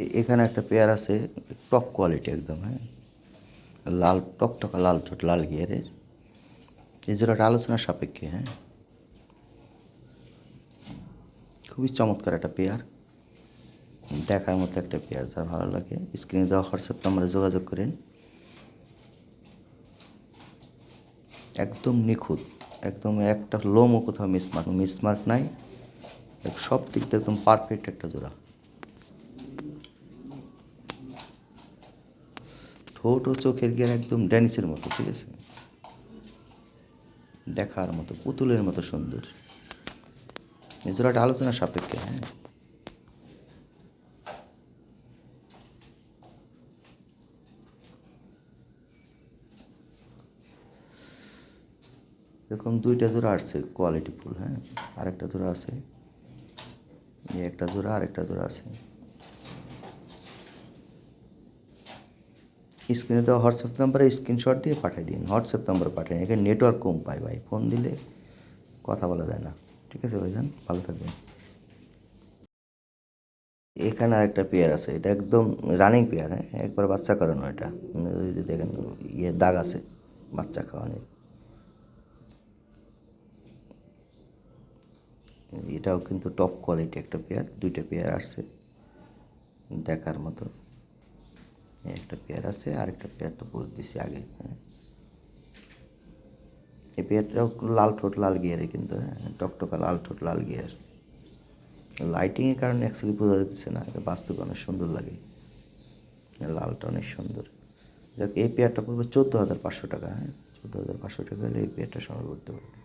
এখানে একটা পেয়ার আছে টপ কোয়ালিটি একদম হ্যাঁ। লাল টকটকা লাল ঠোঁট, লাল গিয়ারের এই জোড়াটা আলোচনার সাপেক্ষে হ্যাঁ। খুবই চমৎকার একটা পেয়ার দেখার মতো একটা পেয়ার যার ভালো লাগে। স্ক্রিনে দেওয়া হোয়াটসঅ্যাপ নাম্বারে যোগাযোগ করেন। একদম নিখুঁত, একদম একটা লোমও কোথাও মিসমার্ক মিসমার্ক নাই। সব দিক দিয়ে একদম পারফেক্ট একটা জোড়া। ও চোখের গিয়ার একদম ড্যানিসের মতো, ঠিক আছে? দেখার মতো, পুতুলের মতো সুন্দর। এই জোড়াটা আলোচনা সাপেক্ষে হ্যাঁ? এরকম দুইটা জোড়া আসছে কোয়ালিটি ফুল হ্যাঁ? আরেকটা জোড়া আছে একটা জোড়া, আরেকটা জোড়া আছে। স্ক্রিনে দেওয়া হোয়াটসঅ্যাপ নাম্বারে স্ক্রিনশট দিয়ে পাঠিয়ে দিন। হোয়াটসঅ্যাপ নাম্বার পাঠিয়ে দিন। এখানে নেটওয়ার্ক কম পায় ভাই। ফোন দিলে কথা বলা যায় না। ঠিক আছে ভাইজান? ভালো থাকবেন। এখানে আরেকটা পেয়ার আছে। এটা একদম রানিং পেয়ার হ্যাঁ? একবার বাচ্চা করানো এটা। যদি দেখেন ইয়ে দাগ আছে বাচ্চা খাওয়ানোর। এটাও কিন্তু টপ কোয়ালিটি একটা পেয়ার। দুইটা পেয়ার আসছে দেখার মতো। একটা পেয়ার আছে, আরেকটা পেয়ার তো বলে দিছি আগে হ্যাঁ। এই পেয়ারটাও একটু লাল ঠোঁট লাল গিয়ারে কিন্তু হ্যাঁ টকটকা লাল ঠোঁট লাল গিয়ার লাইটিংয়ের কারণে অ্যাকচুয়ালি বোঝা যাচ্ছে না, এটা বাস্তবে অনেক সুন্দর লাগে। লালটা অনেক সুন্দর। যাক, এই পেয়ারটা পড়বে চোদ্দ হাজার পাঁচশো টাকা হ্যাঁ। চোদ্দ হাজার পাঁচশো টাকা হলে এই পেয়ারটা সংগ্রহ করতে পারবে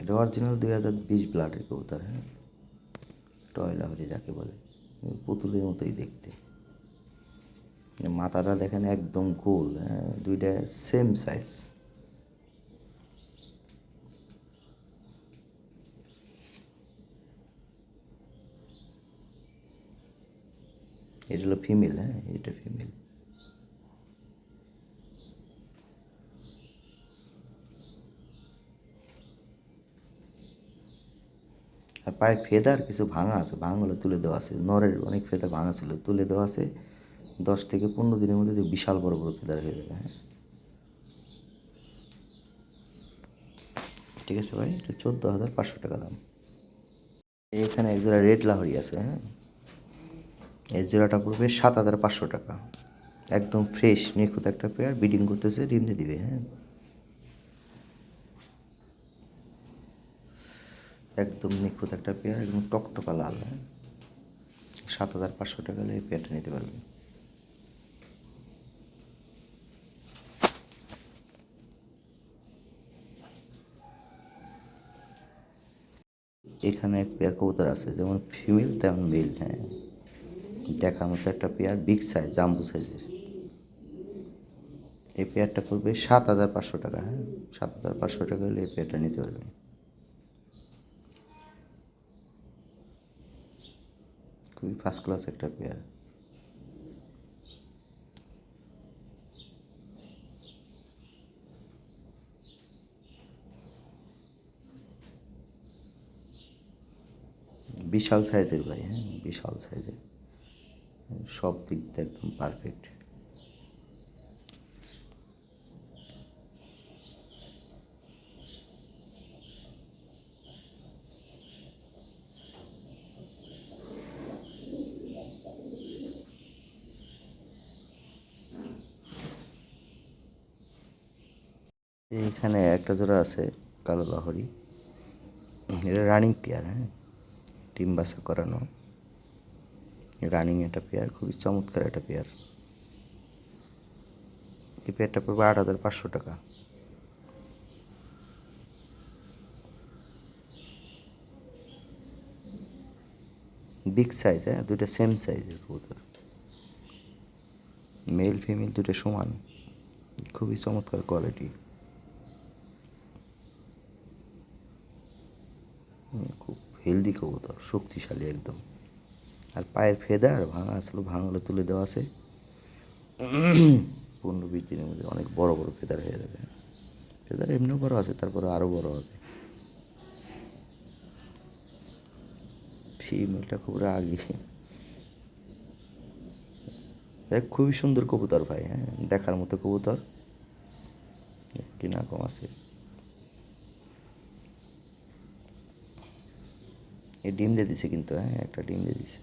এটা অরিজিনাল দুই হাজার বিশ ব্লাডের কবুতর হ্যাঁ। টয়লাহরি যাকে বলে, পুতুলের মতোই দেখতে। মাথাটা দেখেন একদম গোল হ্যাঁ দুইটা সেম সাইজ এটা হলো ফিমেল হ্যাঁ এটা ফিমেল আর পায়ের ফেদার কিছু ভাঙা আছে ভাঙাগুলো তুলে দেওয়া আছে। নরের অনেক ফেদার ভাঙা ছিল, তুলে দেওয়া আছে। দশ থেকে পনেরো দিনের মধ্যে বিশাল বড় বড় ফেদার হয়ে যাবে হ্যাঁ? ঠিক আছে ভাই? এটা চোদ্দ হাজার পাঁচশো টাকা দাম। এখানে এক জোড়া রেড লাহরি আছে হ্যাঁ? এই জোড়াটা পড়বে সাত হাজার পাঁচশো টাকা। একদম ফ্রেশ নিখুঁত একটা পেয়ার বিডিং করতেছে ডিম দিয়ে দিবে হ্যাঁ? একদম নিখুঁত একটা পেয়ার একদম টকটকা লাল হ্যাঁ? সাত হাজার পাঁচশো টাকা হলে এই পেয়ারটা নিতে পারবেন। এখানে এক পেয়ার কবুতর আছে, যেমন ফিমেল তেমন মেল হ্যাঁ। দেখার মতো একটা পেয়ার বিগ সাইজ জাম্বু সাইজের এই পেয়ারটা পড়বে সাত হাজার পাঁচশো টাকা হ্যাঁ। সাত হাজার পাঁচশো টাকা হলে এই পেয়ারটা নিতে পারবেন খুবই ফার্স্ট ক্লাস একটা পেয়ার। বিশাল সাইজের ভাই হ্যাঁ বিশাল সাইজের। সব দিক দিয়ে একদম পারফেক্ট এইখানে একটা জোড়া আছে, কালো লাহরি। এটা রানিং পেয়ার হ্যাঁ। টিম বাসা করানো। রানিং একটা পেয়ার খুবই চমৎকার একটা পেয়ার এই পেয়ারটা পড়বে আট হাজার পাঁচশো টাকা। বিগ সাইজ হ্যাঁ? দুটো সেম সাইজের কবুতর। মেল ফিমেল দুটো সমান। খুবই চমৎকার কোয়ালিটি খুব হেলদি কবুতর, শক্তিশালী একদম। আর পায়ের ফেদার ভাঙা আসলে ভাঙাগুলো তুলে দেওয়া আছে। পনেরো বিশ দিনের মধ্যে অনেক বড় বড় ফেদার হয়ে যাবে। ফেদার এমনিও বড় আছে, তারপরে আরও বড় হবে। ফিমেলটা খুব রাগি। দেখ, খুবই সুন্দর কবুতর ভাই হ্যাঁ? দেখার মতো কবুতর। কি না কম আছে। এই ডিম দিয়ে দিছে কিন্তু হ্যাঁ একটা ডিম দিয়ে দিছে।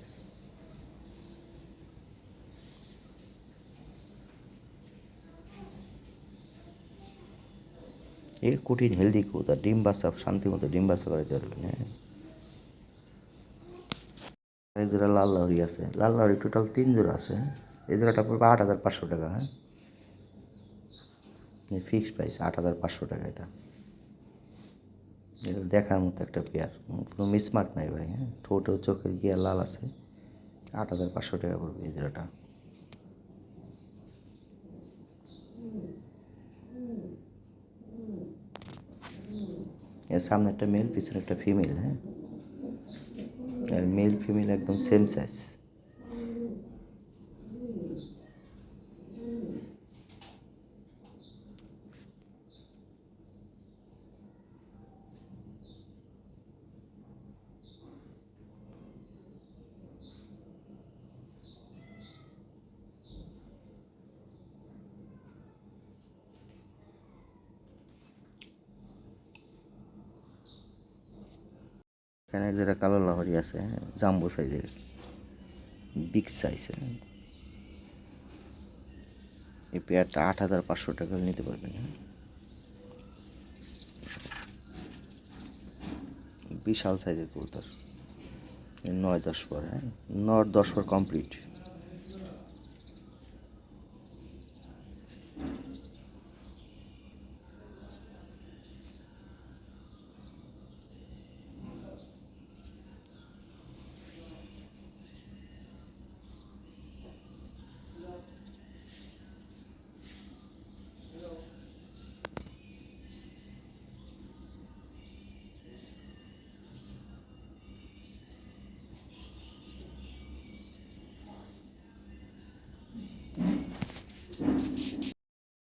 এ কঠিন হেলদি কবুতর ডিম বাচ্চা, শান্তি মতো ডিম বাচ্চা করাইতে পারবেন হ্যাঁ। এক জোড়া লাল লাহরি আছে, লাল লাহরি টোটাল তিন জোড়া আছে হ্যাঁ? এই জোড়াটা পড়বে আট হাজার পাঁচশো টাকা হ্যাঁ। ফিক্সড প্রাইস আট হাজার পাঁচশো টাকা এটা। এটা দেখার মতো একটা পেয়ার। কোনো মিসমার্ক নাই ভাই হ্যাঁ? ঠোঁটেও চোখের গিয়া লাল আছে। আট হাজার পাঁচশো টাকা পড়বে এই জোড়াটা এর সামনে একটা মেল পিছনে একটা ফিমেল হ্যাঁ? আর মেল ফিমেল একদম সেম সাইজ এখানে যেটা কালো লাহরি আছে, জাম্বু সাইজের বিগ সাইজ এই পেয়ারটা আট হাজার পাঁচশো টাকা নিতে পারবেন। বিশাল সাইজের কবুতর। নয় দশ পর হ্যাঁ? নয় দশ পর কমপ্লিট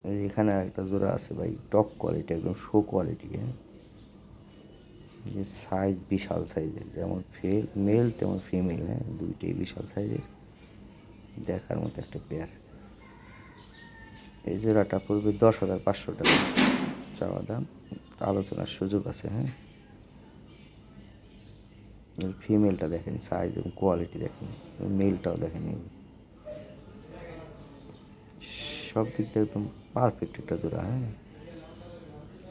এই এখানে একটা জোড়া আছে ভাই টপ কোয়ালিটি একদম শো কোয়ালিটি হ্যাঁ? সাইজ বিশাল সাইজের যেমন ফেল মেল তেমন ফিমেল হ্যাঁ? দুইটাই বিশাল সাইজের দেখার মতো একটা পেয়ার এই জোড়াটা পড়বে দশ হাজার পাঁচশো টাকা। চাওয়া দাম, আলোচনার সুযোগ আছে হ্যাঁ? ফিমেলটা দেখেন সাইজ এবং কোয়ালিটি দেখেন মেলটাও দেখেন এই সব দিক দিয়ে একদম পারফেক্ট একটা জোড়া হ্যাঁ?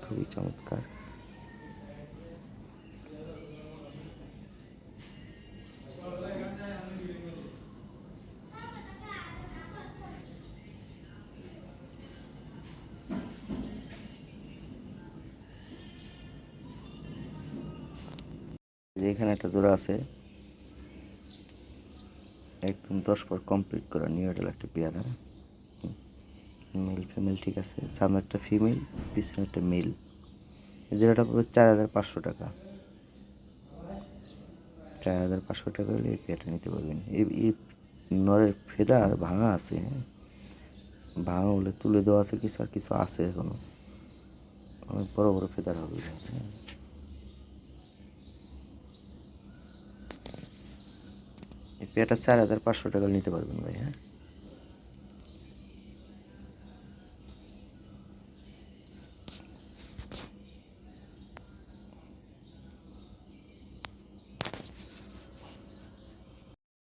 খুবই চমৎকার। এখানে একটা জোড়া আছে। একদম দশ পর কমপ্লিট করা নিউ এডাল একটা পেয়ারা মেল ফিমেল ঠিক আছে। সামনে একটা ফিমেল পিছনে একটা মেল জোড়াটা পড়বে চার হাজার পাঁচশো টাকা। চার হাজার পাঁচশো টাকা হলে এই পেয়ারটা নিতে পারবেন। এই নরের ফেদার ভাঙা আছে হ্যাঁ? ভাঙা হলে তুলে দেওয়া আছে কিছু, আর কিছু আছে এখনও। অনেক বড়ো বড়ো ফেদার হবে হ্যাঁ? এই পেয়ারটা চার হাজার পাঁচশো টাকা নিতে পারবেন ভাই হ্যাঁ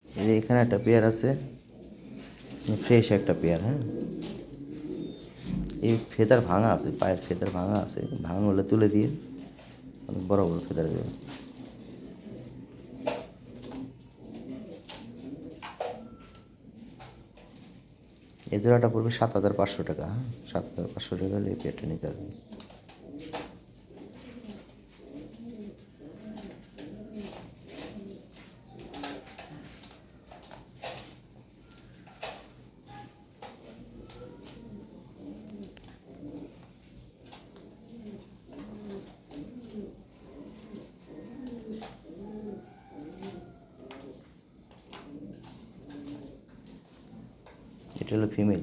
এই যে এখানে একটা পেয়ার আছে। ফ্রেশ একটা পেয়ার হ্যাঁ? এই ফেদার ভাঙা আছে, পায়ের ফেদার ভাঙা আছে ভাঙা হলে তুলে দিয়ে অনেক বড় বড় ফেদার দেবে। এই জোড়াটা পড়বে সাত হাজার পাঁচশো টাকা হ্যাঁ? সাত হাজার পাঁচশো টাকা হলে এই পেয়ারটা নিতে হবে। হলো ফিমেল।